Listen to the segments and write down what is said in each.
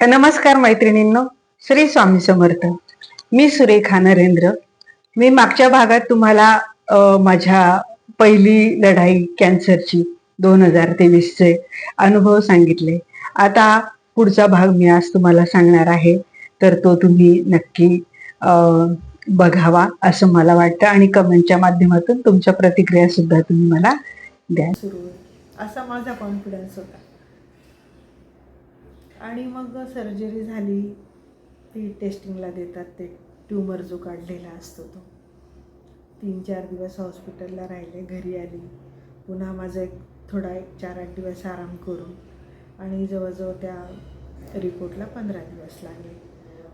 नमस्कार मैत्रिणींनो श्री स्वामी समर्थ. मी सुरेखा नरेंद्र. मी मागच्या भागात तुम्हाला माझ्या पहिली लढाई कॅन्सरची दोन हजार तेवीसचे अनुभव सांगितले. आता पुढचा भाग मी आज तुम्हाला सांगणार आहे तर तो तुम्ही नक्की बघावा असं मला वाटतं आणि कमेंटच्या माध्यमातून तुमच्या प्रतिक्रिया सुद्धा तुम्ही मला द्या. सुरू. असा माझा कॉन्फिडन्स होता. आणि मग सर्जरी झाली. ती टेस्टिंगला देतात ते ट्यूमर जो काढलेला असतो तो. तीन चार दिवस हॉस्पिटलला राहिले घरी आली. पुन्हा माझं एक थोडा एक चार आठ दिवस आराम करून आणि जवळजवळ त्या रिपोर्टला पंधरा दिवस लागले.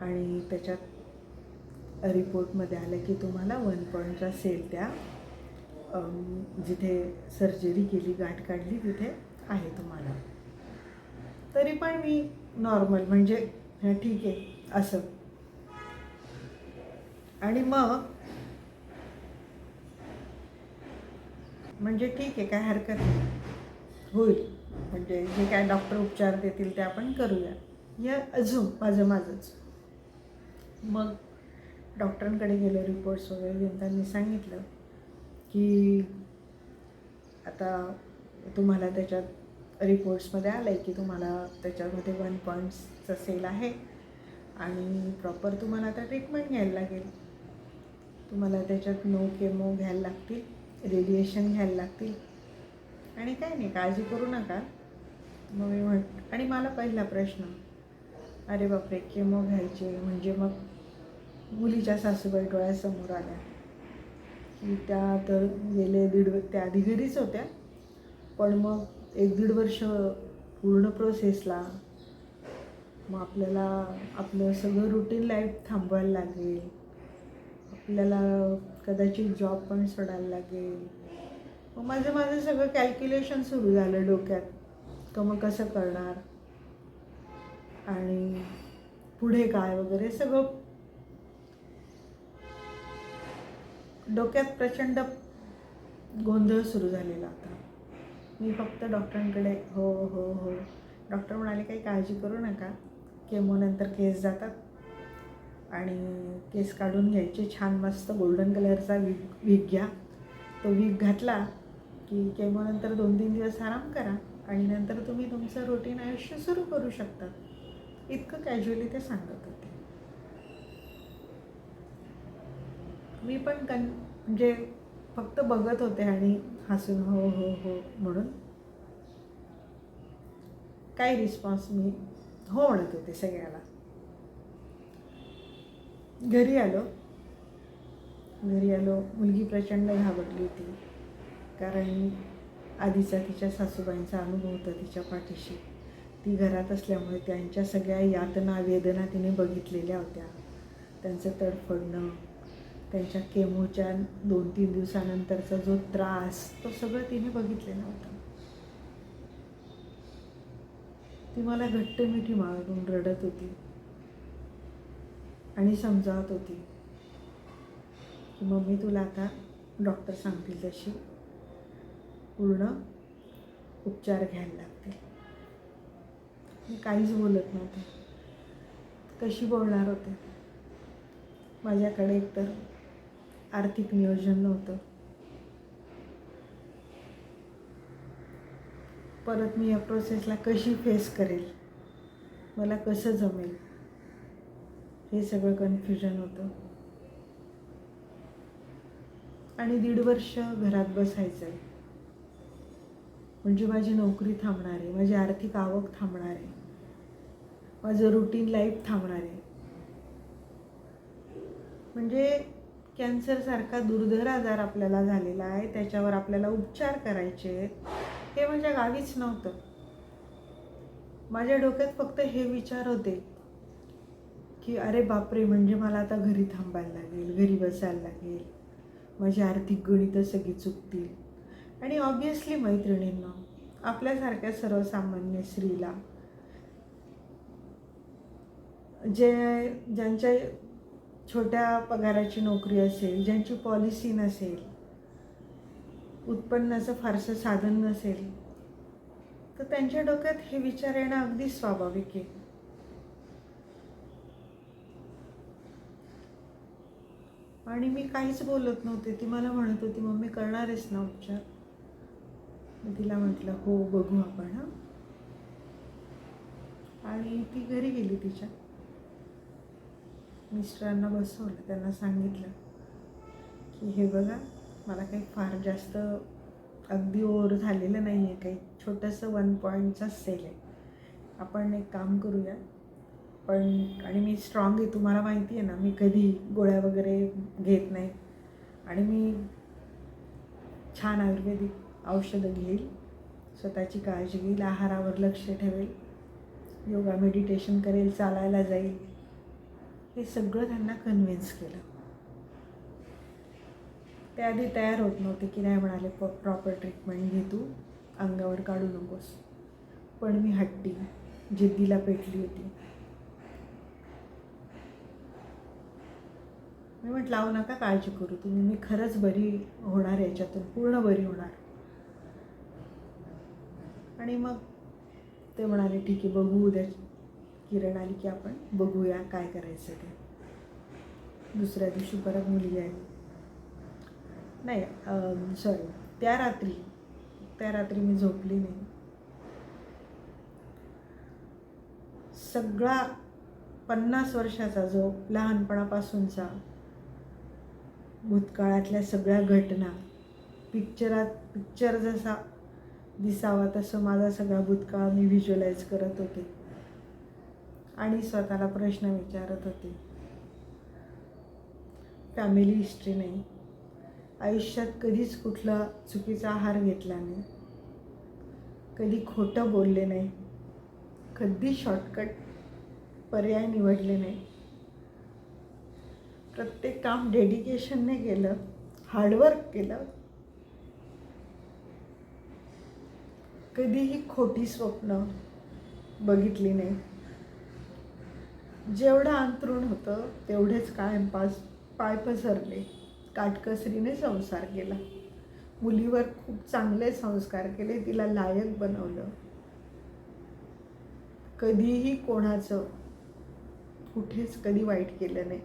आणि त्याच्यात रिपोर्टमध्ये आलं की तुम्हाला वन पॉईंटचा सेल त्या जिथे सर्जरी केली गाठ काढली तिथे आहे तुम्हाला. तरी पण मी नॉर्मल म्हणजे ठीक आहे असं. आणि मग म्हणजे ठीक आहे काय हरकत नाही. होईल. म्हणजे जे काय डॉक्टर उपचार देतील ते आपण करूया. या अजून माझं माझंच. मग डॉक्टरांकडे गेलो रिपोर्ट्स वगैरे घेऊन त्यांनी सांगितलं की आता तुम्हाला त्याच्यात रिपोर्ट्समध्ये आलं आहे की तुम्हाला त्याच्यामध्ये वन पॉईंट्सचा सेल आहे. आणि प्रॉपर तुम्हाला आता ट्रीटमेंट घ्यायला लागेल. तुम्हाला त्याच्यात नो केमो घ्यायला लागतील रेडिएशन घ्यायला लागतील. आणि काय नाही काळजी करू नका. मग मी म्हट आणि मला पहिला प्रश्न अरे बापरे केमो घ्यायचे म्हणजे मग मुलीच्या सासूबाई डोळ्यासमोर आल्या. की त्या तर गेले दीड त्या आधी घरीच होत्या. पण मग एक दीड वर्ष पूर्ण प्रोसेसला मग आपल्याला आपलं सगळं रुटीन लाईफ थांबवायला लागेल. आपल्याला कदाचित जॉब पण सोडायला लागेल. मग माझं माझं सगळं कॅल्क्युलेशन सुरू झालं डोक्यात. का मग कसं करणार? आणि पुढे काय वगैरे सगळं डोक्यात प्रचंड गोंधळ सुरू झालेला होता मी फक्त डॉक्टरांकडे हो हो हो. डॉक्टर म्हणाले काही काळजी करू नका. केमोनंतर केस जातात. आणि केस काढून घ्यायचे. छान मस्त गोल्डन कलरचा वीक वीक घ्या. तो वीक घातला की केमोनंतर दोन तीन दिवस आराम करा आणि नंतर तुम्ही तुमचं रुटीन आयुष्य सुरू करू शकता. इतकं कॅज्युअली ते सांगत होते. मी पण कन म्हणजे फक्त बघत होते आणि हसून हो हो हो म्हणून काही रिस्पॉन्स मी हो म्हणत होते सगळ्याला. घरी आलो. घरी आलो. मुलगी प्रचंड घाबरली होती. कारण आधीचा तिच्या सासूबाईंचा अनुभव होता तिच्या पाठीशी. ती घरात असल्यामुळे त्यांच्या सगळ्या यातना वेदना तिने बघितलेल्या होत्या. त्यांचं तडफडणं त्यांच्या केमोच्या दोन तीन दिवसानंतरचा जो त्रास तो सगळं तिने बघितलेला होता ती मला घट्ट मिठी मारून रडत होती आणि समजावत होती की मम्मी तुला आता डॉक्टर सांगतील तशी. पूर्ण उपचार घ्यायला लागतील. मी काहीच बोलत नव्हते. कशी बोलणार होते? माझ्याकडे एकतर आर्थिक नियोजन नव्हतं. परत मी या प्रोसेसला कशी फेस करेल? मला कसं जमेल? हे सगळं कन्फ्युजन होतं. आणि दीड वर्ष घरात बसायचं. आहे म्हणजे माझी नोकरी थांबणार आहे माझी आर्थिक आवक थांबणार आहे. माझं रुटीन लाईफ थांबणार आहे. म्हणजे कॅन्सरसारखा दुर्धर आजार आपल्याला झालेला आहे त्याच्यावर आपल्याला उपचार करायचे आहेत. हे माझ्या गावीच नव्हतं. माझ्या डोक्यात फक्त हे विचार होते की अरे बापरे म्हणजे मला आता घरी थांबायला लागेल घरी बसायला लागेल. माझी आर्थिक गणितं सगळी चुकतील. आणि ऑब्वियसली मैत्रिणींना आपल्यासारख्या सर्वसामान्य स्त्रीला जे ज्यांच्या छोट्या पगाराची नोकरी असेल ज्यांची पॉलिसी नसेल उत्पन्नाचं फारसं साधन नसेल तर त्यांच्या डोक्यात हे विचार येणं अगदी स्वाभाविक आहे. आणि मी काहीच बोलत नव्हते. ती मला म्हणत होती मम्मी करणारेच ना उपचार? मी तिला म्हटलं हो बघू आपण हां. आणि ती घरी गेली तिच्या. मिस्टरांना बसवलं त्यांना सांगितलं की हे बघा मला काही फार जास्त अगदी ओर झालेलं नाही आहे काही छोटंसं वन पॉईंटचा सेल आहे. आपण एक काम करूया पण आणि मी स्ट्रॉंग आहे तुम्हाला माहिती आहे ना मी कधी गोळ्या वगैरे घेत नाही. आणि मी छान आयुर्वेदिक औषधं घेईल स्वतःची काळजी घेईल आहारावर लक्ष ठेवेल योगा मेडिटेशन करेल चालायला जाईल. हे सगळं त्यांना कन्व्हिन्स केलं. ते आधी तयार होत नव्हते की नाही म्हणाले प्रॉपर ट्रीटमेंट घे तू अंगावर काढू नकोस. पण मी हट्टी जिद्दीला पेटली होती. मी म्हटलं लावू नका काळजी करू तुम्ही. मी खरंच बरी होणार याच्यातून पूर्ण बरी होणार. आणि मग ते म्हणाले ठीक आहे बघू उद्या किरण आली की आपण बघूया काय करायचं ते. दुसऱ्या दिवशी परत मुलगी आली. नाही सॉरी त्या रात्री त्या रात्री मी झोपली नाही. सगळा पन्नास वर्षाचा जो लहानपणापासूनचा भूतकाळातल्या सगळ्या घटना पिक्चरात पिक्चर जसा दिसावा तसं माझा सगळा भूतकाळ मी व्हिज्युअलाइज करत होते. आणि स्वतःला प्रश्न विचारत होते. फॅमिली हिस्ट्री नाही. आयुष्यात कधीच कुठला चुकीचा आहार घेतला नाही. कधी खोटं बोलले नाही. कधी शॉर्टकट पर्याय निवडले नाही. प्रत्येक काम डेडिकेशनने केलं हार्डवर्क केलं. कधीही खोटी स्वप्न बघितली नाही. जेवढं अंतरुण होतं तेवढेच कायम पास पाय पसरले. काटकसरीने संसार केला. मुलीवर खूप चांगले संस्कार केले तिला लायक बनवलं. कधीही कोणाचं कुठेच कधी वाईट केलं नाही.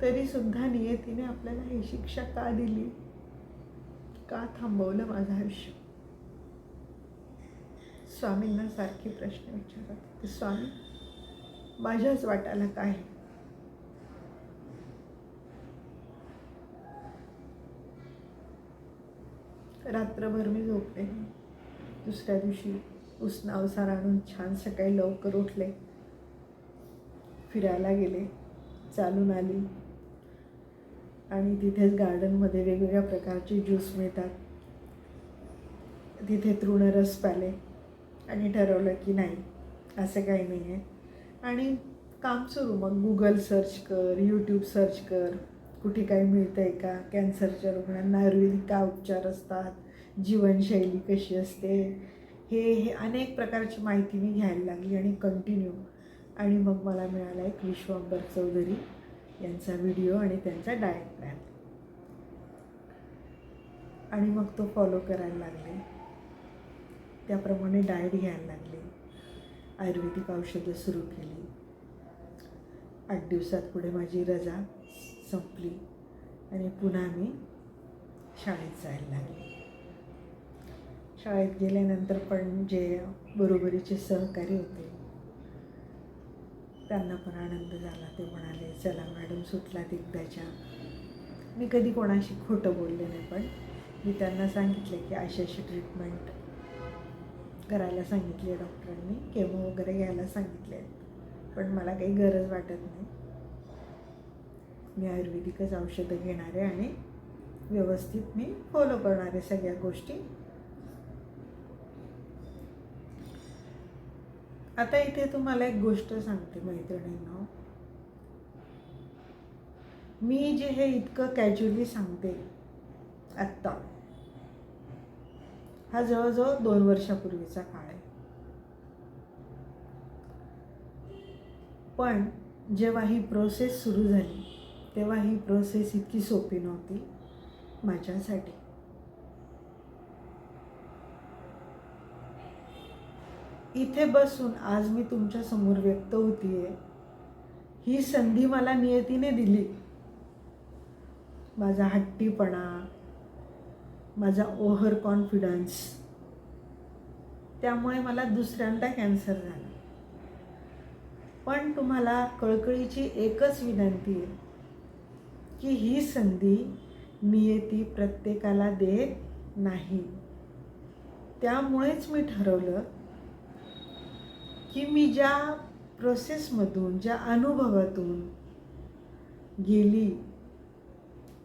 तरी सुद्धा नियतीने आपल्याला ही शिक्षा का दिली? का थांबवलं माझं आयुष्य? स्वामींना सारखे प्रश्न विचारत होते स्वामी माझ्याच वाटाला काय? रात्रभर मी झोपले. दुसऱ्या दिवशी उष्ण अवसार आणून छान सकाळी लवकर उठले. फिरायला गेले. चालून आली. आणि तिथेच गार्डनमध्ये वेगवेगळ्या प्रकारचे ज्यूस मिळतात. तिथे तृणरस प्याले. आणि ठरवलं की नाही असं काही नाही आहे आणि काम सुरू मग गुगल सर्च कर यूट्यूब सर्च कर कुठे काही मिळतं आहे का? कॅन्सरच्या रुग्णांना आयुर्वेदिक काय उपचार असतात? जीवनशैली कशी असते? हे हे अनेक प्रकारची माहिती मी घ्यायला लागली आणि कंटिन्यू आणि मग मला मिळाला एक विश्वांबर चौधरी यांचा व्हिडिओ आणि त्यांचा डाएट प्लॅन आणि मग तो फॉलो करायला लागले. त्याप्रमाणे डाएट घ्यायला लागले. आयुर्वेदिक औषधं सुरू केली. आठ दिवसात पुढे माझी रजा संपली आणि पुन्हा मी शाळेत जायला लागले. शाळेत गेल्यानंतर पण जे बरोबरीचे सहकारी होते त्यांना पण आनंद झाला. ते म्हणाले चला मॅडम सुटला एकदाच्या. मी कधी कोणाशी खोटं बोलले नाही पण मी त्यांना सांगितले की अशी अशी ट्रीटमेंट करायला सांगितली आहे डॉक्टरांनी केमो वगैरे घ्यायला सांगितले आहेत पण मला काही गरज वाटत नाही. मी आयुर्वेदिकच औषधं घेणार आहे आणि व्यवस्थित मी फॉलो करणार आहे सगळ्या गोष्टी. आता इथे तुम्हाला एक गोष्ट सांगते मैत्रिणींनो. मी जे हे इतकं कॅज्युअली सांगते आत्ता. हा जवळजवळ दोन वर्षापूर्वीचा काळ आहे. पण जेव्हा ही प्रोसेस सुरू झाली तेव्हा ही प्रोसेस इतकी सोपी नव्हती माझ्यासाठी. इथे बसून आज मी तुमच्यासमोर व्यक्त होतीये. ही संधी मला नियतीने दिली. माझा हट्टीपणा माझा ओव्हर कॉन्फिडन्स. त्यामुळे मला दुसऱ्यांदा कॅन्सर झाला. पण तुम्हाला कळकळीची एकच विनंती आहे की ही संधी नियती प्रत्येकाला देत नाही. त्यामुळेच मी ठरवलं की मी ज्या प्रोसेसमधून ज्या अनुभवातून गेली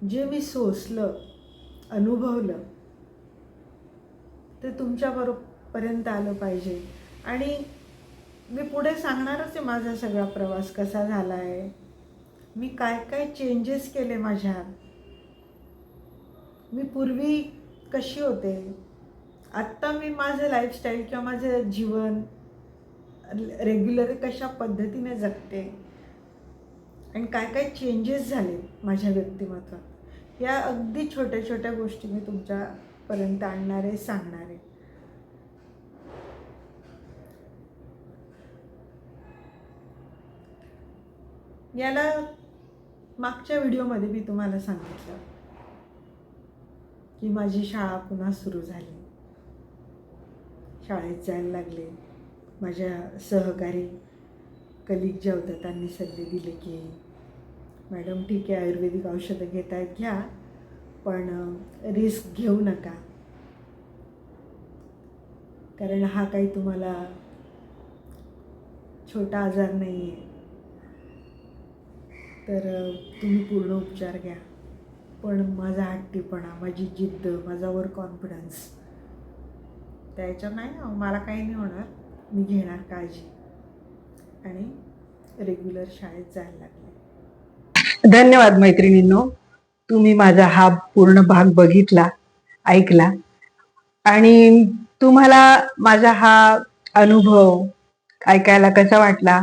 जे मी सोसलं अनुभवलं. ते तुमच्याबरोपर्यंत आलं पाहिजे. आणि मी पुढे सांगणारच आहे माझा सगळा प्रवास कसा झाला आहे मी काय काय चेंजेस केले माझ्यात. मी पूर्वी कशी होते? आत्ता मी माझं लाईफस्टाईल किंवा माझं जीवन रेग्युलर कशा पद्धतीने जगते? आणि काय काय चेंजेस झाले माझ्या व्यक्तिमत्वात? या अगदी छोट्या छोट्या गोष्टी मी तुमच्यापर्यंत आणणार आहे सांगणार आहे. याला मागच्या व्हिडिओमध्ये मी तुम्हाला सांगितलं की माझी शाळा पुन्हा सुरू झाली. शाळेत जायला लागले. माझ्या सहकारी कलिग ज्या होत्या त्यांनी सल्ले दिले की मॅडम ठीक आहे आयुर्वेदिक औषधं घेत आहेत घ्या पण रिस्क घेऊ नका. कारण हा काही तुम्हाला छोटा आजार नाही आहे तर तुम्ही पूर्ण उपचार घ्या. पण माझा हट्टीपणा माझी जिद्द माझा वर कॉन्फिडन्स त्याच्या नाही मला काही नाही होणार. मी घेणार काळजी. आणि रेग्युलर शाळेत जायला लागले. धन्यवाद मैत्रिणींनो. तुम्ही माझा हा पूर्ण भाग बघितला ऐकला. आणि तुम्हाला माझा हा अनुभव ऐकायला कसा वाटला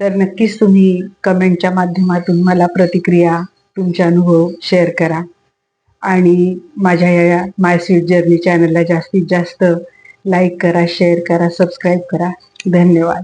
तर नक्कीच तुम्ही कमेंटच्या माध्यमातून मला प्रतिक्रिया तुमचे अनुभव शेअर करा. आणि माझ्या या माय स्वीट जर्नी चॅनलला जास्तीत जास्त लाईक करा शेअर करा सबस्क्राईब करा. धन्यवाद.